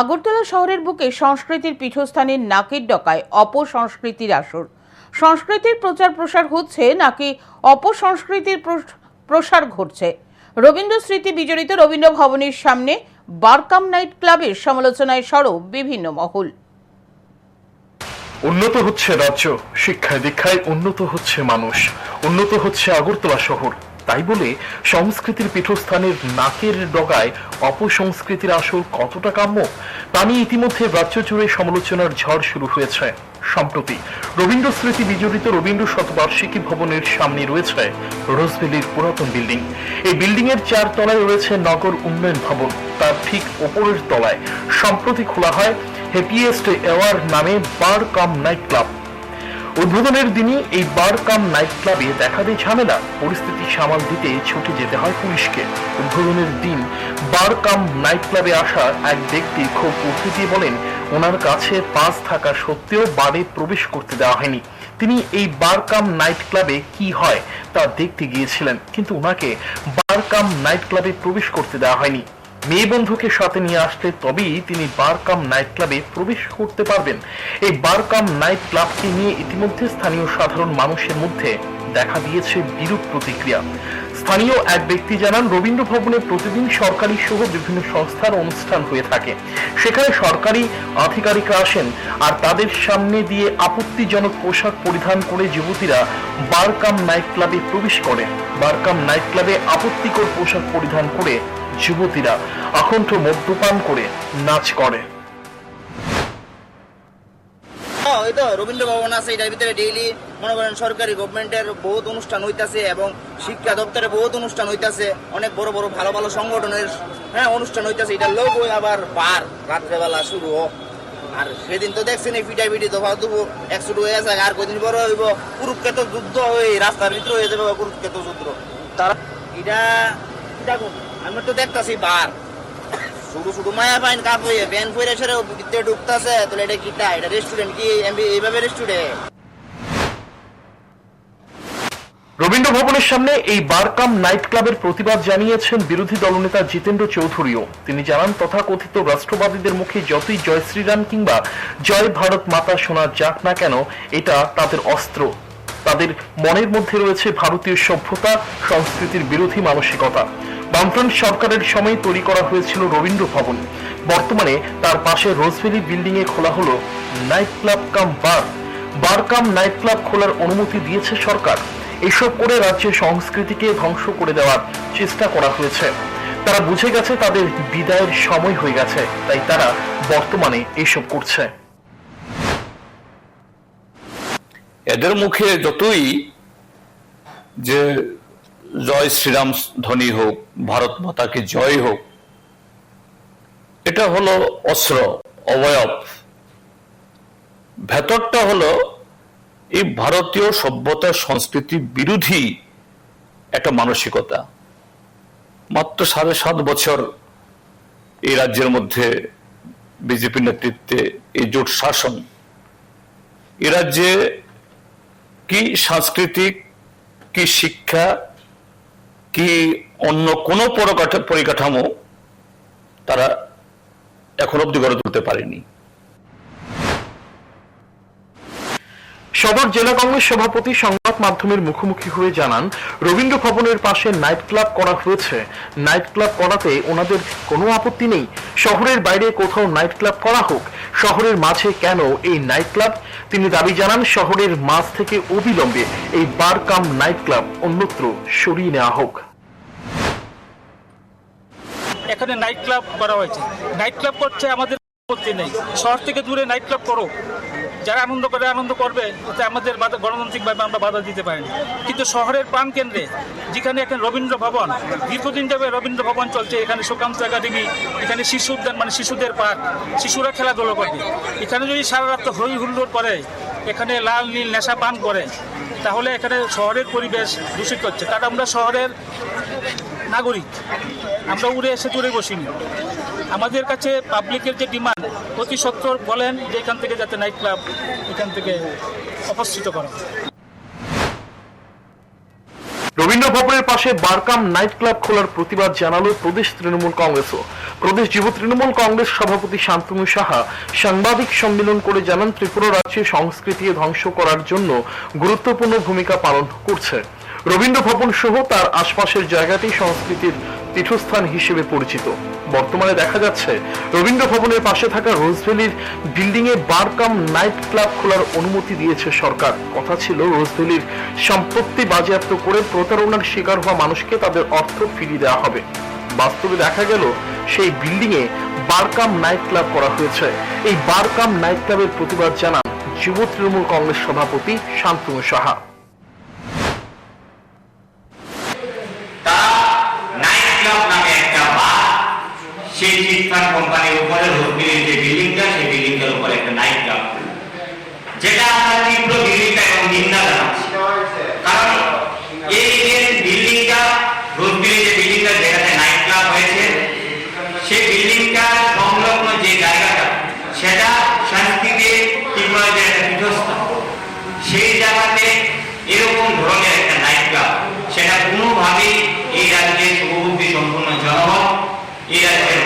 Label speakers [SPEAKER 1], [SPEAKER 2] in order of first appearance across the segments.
[SPEAKER 1] আগরতলা শহরের বুকে সংস্কৃতির পীঠস্থানের নাকের ডকায় অপসংস্কৃতির আসর। সংস্কৃতির প্রচার প্রসার হচ্ছে নাকি অপসংস্কৃতির প্রসার ঘটছে? রবীন্দ্র স্মৃতি বিজড়িত রবীন্দ্র ভবনের সামনে বারকাম নাইট ক্লাবের সমালোচনায় সরব বিভিন্ন মহল।
[SPEAKER 2] উন্নত হচ্ছে রাজ্য, শিক্ষায় দীক্ষায় উন্নত হচ্ছে মানুষ, উন্নত হচ্ছে আগরতলা শহর। তাই বলে সংস্কৃতির পীঠস্থানের নাকের ডগায় অপসংস্কৃতির আসর কতটা কাম্য, তা নিয়ে ইতিমধ্যে রাজ্য জুড়ে সমালোচনার ঝড় শুরু হয়েছে। সম্প্রতি রবীন্দ্র স্মৃতি বিজড়িত রবীন্দ্র শতবার্ষিকী ভবনের সামনে রয়েছে রোজভ্যালির পুরাতন বিল্ডিং। এই বিল্ডিং এর চার তলায় রয়েছে নগর উন্নয়ন ভবন। তার ঠিক ওপরের তলায় সম্প্রতি খোলা হয় হ্যাপিয়েস্ট এওয়ার নামে বার কাম নাইট ক্লাব। উদ্বোধনের দিনই এই বার কাম নাইট ক্লাবে দেখা দেয় ঝামেলা। পরিস্থিতি সামাল দিতে ছুটে যেতে হয় পুলিশকে। উদ্বোধনের দিন বার কাম নাইট ক্লাবে আসা এক ব্যক্তি খুব উঠে বলেন, ওনার কাছে পাস থাকা সত্ত্বেও বারে প্রবেশ করতে দেওয়া হয়নি। তিনি এই বার কাম নাইট ক্লাবে কি হয় তা দেখতে গিয়েছিলেন, কিন্তু ওনাকে বার কাম নাইট ক্লাবে প্রবেশ করতে দেওয়া হয়নি। মেয়ে বন্ধুকে সাথে নিয়ে আসলে তবেই তিনি বারকাম নাইট ক্লাবে প্রবেশ করতে পারবেন। এই বারকাম নাইট ক্লাবকে নিয়ে ইতিমধ্যে স্থানীয় সাধারণ মানুষের মধ্যে দেখা দিয়েছে বিরূপ প্রতিক্রিয়া। স্থানীয় এক ব্যক্তি জানান, রবীন্দ্র ভবনে প্রতিদিন সরকারি সহ বিভিন্ন সংস্থার অনুষ্ঠান হয়ে থাকে। সেখানে সরকারি আধিকারিকরা আসেন আর তাদের সামনে দিয়ে আপত্তিজনক পোশাক পরিধান করে যুবতীরা বারকাম নাইট ক্লাবে প্রবেশ করে। বারকাম নাইট ক্লাবে আপত্তিকর পোশাক পরিধান করে যুবতীরা আকণ্ঠ মদ্যপান করে, নাচ করে।
[SPEAKER 3] ওই তো রবীন্দ্র ভবন আছে, এটার ভিতরে ডেইলি মনে করেন সরকারি গভর্নমেন্টের বহুত অনুষ্ঠান হইতাছে এবং শিক্ষা দপ্তরে বহুত অনুষ্ঠান হইতাছে, অনেক বড় বড় ভালো ভালো সংগঠনের হ্যাঁ অনুষ্ঠান হইতাছে এটা লোক ওই আবার বার, রাত্রেবেলা শুরু হোক। আর সেদিন তো দেখছেন এই পিটাই পিটি দফা দুবো একশো হয়ে আছে, আর কদিন পরে হইব? কুরুক্ষেত্র যুদ্ধ ওই রাস্তার ভিতরে হয়ে যাবে কুরুক্ষেত্র যুদ্ধ। তারা এটা আমি তো দেখতাছি বার।
[SPEAKER 2] রবীন্দ্র ভবনের সামনে এই বারকাম নাইট ক্লাবের প্রতিবাদ জানিয়েছেন বিরোধী দলনেতা জিতেন্দ্র চৌধুরীও। তিনি জানান, তথাকথিত রাষ্ট্রবাদীদের মুখে যতই জয় শ্রীরাম কিংবা জয় ভারত মাতা শোনা যাক না কেন, এটা তাদের অস্ত্র। তাদের মনের মধ্যে রয়েছে ভারতীয় সভ্যতা, সংস্কৃতির বিরোধী মানসিকতা। বামফ্রন্ট সরকারের সময় তৈরি করা হয়েছিল রবীন্দ্র ভবন। বর্তমানে তার পাশে রোজভ্যালি বিল্ডিং এ খোলা হলো night club cum bar. Bar cum night club খোলার অনুমতি দিয়েছে সরকার। এসব করে রাজ্যের সংস্কৃতিকে ধ্বংস করে দেওয়ার চেষ্টা করা হয়েছে। তারা বুঝে গেছে তাদের বিদায়ের সময় হয়ে গেছে, তাই তারা বর্তমানে এসব করছে।
[SPEAKER 4] এদের মুখে যতই যে জয় শ্রীরাম ধ্বনি হোক, ভারত মাতাকে জয় হোক। এটা হলো অস্ত্র, অবয়ব। ভেতরটা হলো এই ভারতীয় সভ্যতা সংস্কৃতি বিরোধী একটা মানসিকতা। মাত্র সাড়ে সাত বছর এই রাজ্যের মধ্যে বিজেপি নেতৃত্বে এই জোট শাসন। এ রাজ্যে কি সাংস্কৃতিক, কি শিক্ষা কি অন্য কোনো পরকাঠা- পরিকাঠামো তারা এখন অব্দি গড়ে তুলতে পারেনি।
[SPEAKER 2] সবার জেলা কংগ্রেস সভাপতি সংবাদ মাধ্যমের মুখোমুখি হয়ে জানান, রবীন্দ্র ভবনের পাশে নাইট ক্লাব করা হয়েছে। নাইট ক্লাব করাতে ওনাদের কোনো আপত্তি নেই। শহরের বাইরে কোথাও নাইট ক্লাব করা হোক, শহরের মাঝে কেন এই নাইট ক্লাব? তিনি দাবি জানান, শহরের মাঝ থেকে অবিলম্বে এই বার কাম নাইট ক্লাব অন্যত্র সরিয়ে নেওয়া হোক।
[SPEAKER 5] এখানে নাইট ক্লাব করা হয়েছে। নাইট ক্লাব করছে আমাদের আপত্তি নেই। শহর থেকে দূরে নাইট ক্লাব করো। যারা আনন্দ করে আনন্দ করবে, ওতে আমাদের গণতান্ত্রিকভাবে আমরা বাধা দিতে পারি কিন্তু শহরের প্রাণ কেন্দ্রে, যেখানে এখানে রবীন্দ্র ভবন, দীর্ঘদিন যাবে রবীন্দ্র ভবন চলছে, এখানে সুকান্ত একাডেমি, এখানে শিশু উদ্যান মানে শিশুদের পার্ক, শিশুরা খেলাধুলো করবে। এখানে যদি সারা রাত হই হুল্লোড় করে, এখানে লাল, নীল, নেশা পান করে, তাহলে এখানে শহরের পরিবেশ দূষিত হচ্ছে। কারণ আমরা শহরের নাগরিক। আমরা উড়ে এসে দূরে বসিনি। আমাদের কাছে পাবলিকের যে ডিমান্ড অতি সত্তর বলেন যে এখান থেকে যাতে নাইট ক্লাব এখান থেকে অপস্থিত করা
[SPEAKER 2] রবীন্দ্র ভবনের পাশে বারকাম নাইট ক্লাব খোলার প্রতিবাদ জানালো প্রদেশ তৃণমূল কংগ্রেসও। প্রদেশ যুব তৃণমূল কংগ্রেস সভাপতি শান্তনু সাহা সাংবাদিক সম্মেলন করে জানান ত্রিপুরা রাজ্যে সংস্কৃতি ধ্বংস করার জন্য গুরুত্বপূর্ণ ভূমিকা পালন করছে। রবীন্দ্র ভবন সহ তার আশপাশের জায়গাটি সংস্কৃতির পীঠস্থান হিসেবে পরিচিত। বর্তমানে দেখা যাচ্ছে, রবীন্দ্র ভবনের পাশে থাকা রোজভ্যালির বিল্ডিং এ বার কাম নাইট ক্লাব খোলার অনুমতি দিয়েছে সরকার। কথা ছিল, রোজভ্যালির সম্পত্তি বাজেয়াপ্ত করে প্রতারণার শিকার হওয়া মানুষকে তাদের অর্থ ফিরিয়ে দেওয়া হবে। বাস্তবে দেখা গেল, সেই বিল্ডিং এ বারকাম নাইট ক্লাব করা হয়েছে। এই বারকাম নাইট ক্লাবের প্রতিবাদ জানান যুব তৃণমূল কংগ্রেস সভাপতি শান্তনু সাহা
[SPEAKER 6] তারা নাইট ক্লাব নামে একটা বার সেই চিটফান্ড কোম্পানির উপরে রোডবিলের যে বিল্ডিংটা সেই বিল্ডিংটার উপরে একটা নাইট ক্লাব যেটা আমরা তীব্র বিরোধিতা এবং নিন্দা জানাচ্ছি। কারণ এই যে বিল্ডিংটা রোডবিলের যে বিল্ডিংটা যেখানে নাইট ক্লাব হয়েছে, সেই বিল্ডিংটার সংলগ্ন যে জায়গাটা, সেটা সংস্কৃতির ত্রিপুরা যে একটা পীঠস্থান, সেই জায়গাতে এরকম ধরনের একটা নাইট ক্লাব সেটা কোনোভাবেই এই রাজ্যের শুভবুদ্ধি সম্পূর্ণ জনগণ এই রাজ্যের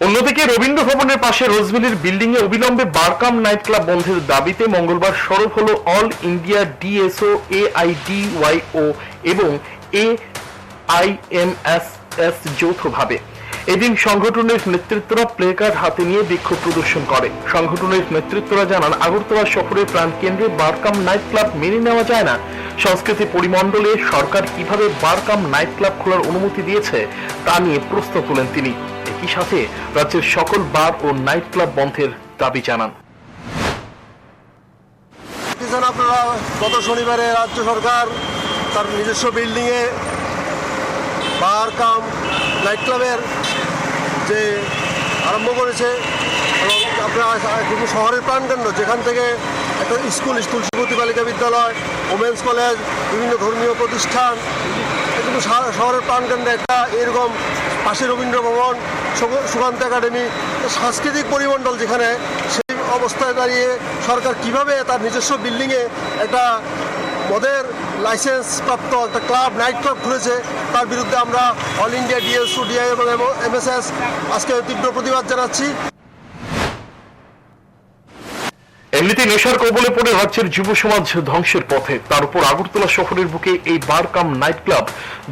[SPEAKER 2] অন্যদিকে রবীন্দ্র ভবনের পাশে রোজভেলির বিল্ডিং এ অবিলম্বে বারকাম নাইট ক্লাব বন্ধের দাবিতে মঙ্গলবার সরব হল অল ইন্ডিয়া ডিএসও, এআইডিওয়াইও এবং এ আইএমএসএস যৌথভাবে। এদিন সংগঠনের নেতৃত্বরা প্লে কার্ড হাতে নিয়ে বিক্ষোভ প্রদর্শন করে। সংগঠনের নেতৃত্বরা জানান, আগরতলা শহরের প্রাণ কেন্দ্রে বারকাম নাইট ক্লাব মেনে নেওয়া যায় না। সংস্কৃতি পরিমণ্ডলে সরকার কীভাবে বারকাম নাইট ক্লাব খোলার অনুমতি দিয়েছে, তা নিয়ে প্রশ্ন তোলেন তিনি। একই সাথে রাজ্যের সকল বার ও নাইট ক্লাব বন্ধের দাবি জানান।
[SPEAKER 7] আপনারা গত শনিবারে রাজ্য সরকার তার নিজস্ব বিল্ডিংয়ে বার কাম নাইট ক্লাবের যে আরম্ভ করেছে এবং আপনারা কিন্তু শহরের প্রাণকেন্দ্র, যেখান থেকে একটা স্কুল স্কুল তুলসীপতি বালিকা বিদ্যালয় ওমেন্স কলেজ বিভিন্ন ধর্মীয় প্রতিষ্ঠান কিন্তু শহরের প্রাণকেন্দ্রে একটা এরকম পাশে রবীন্দ্র ভবন সুকান্ত একাডেমি, সাংস্কৃতিক পরিমণ্ডল যেখানে সেই অবস্থায় দাঁড়িয়ে সরকার কীভাবে তার নিজস্ব বিল্ডিংয়ে একটা মদের লাইসেন্স প্রাপ্ত একটা ক্লাব, নাইট ক্লাব খুলেছে। তার বিরুদ্ধে আমরা অল ইন্ডিয়া ডিএসও, ডিআই এবং এমএসএস আজকে তীব্র প্রতিবাদ জানাচ্ছি।
[SPEAKER 2] এমনিতে নেশার কবলে পড়ে রাজ্যের যুব সমাজ ধ্বংসের পথে। তার উপর আগরতলা শহরের বুকে এই বার কাম নাইট ক্লাব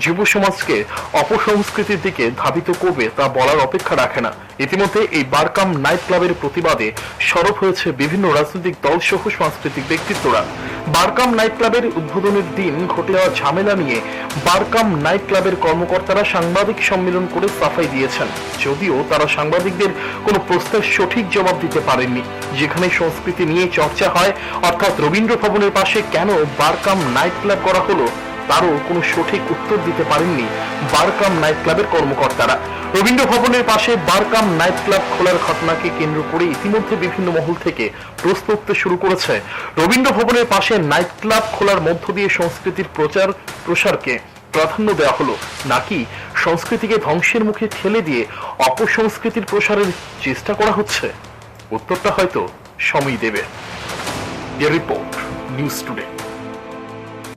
[SPEAKER 2] যুব সমাজকে অপসংস্কৃতির দিকে ধাবিত করবে তা বলার অপেক্ষা রাখে না। ইতিমধ্যে এই বার কাম নাইট ক্লাবের প্রতিবাদে সরব হয়েছে বিভিন্ন রাজনৈতিক দল সহ সাংস্কৃতিক ব্যক্তিত্বরা। বারকাম নাইট ক্লাবের উদ্বোধনের দিন ঘটে যাওয়া ঝামেলা নিয়ে বারকাম নাইট ক্লাবের কর্মকর্তারা সাংবাদিক সম্মেলন করে সাফাই দিয়েছেন। যদিও তারা সাংবাদিকদের কোনো প্রশ্নের সঠিক জবাব দিতে পারেননি। যেখানে সংস্কৃতি নিয়ে চর্চা হয়, অর্থাৎ রবীন্দ্র ভবনের পাশে কেন বারকাম নাইট ক্লাব করা হলো তারও কোনো সঠিক উত্তর দিতে পারেননি বারকাম নাইট ক্লাবের কর্মকর্তারা। রবীন্দ্র ভবনের পাশে বারকাম নাইট ক্লাব খোলার ঘটনাকে কেন্দ্র করে ইতিমধ্যে বিভিন্ন মহল থেকে প্রশ্ন উঠতে শুরু করেছে। রবীন্দ্র ভবনের পাশে নাইট ক্লাব খোলার মধ্য দিয়ে সংস্কৃতির প্রচার, প্রসারকে প্রাধান্য দেওয়া হলো। নাকি সংস্কৃতিকে ধ্বংসের মুখে ঠেলে দিয়ে অপসংস্কৃতির প্রসারের চেষ্টা করা হচ্ছে? উত্তরটা হয়তো সময় দেবে। Report, news today.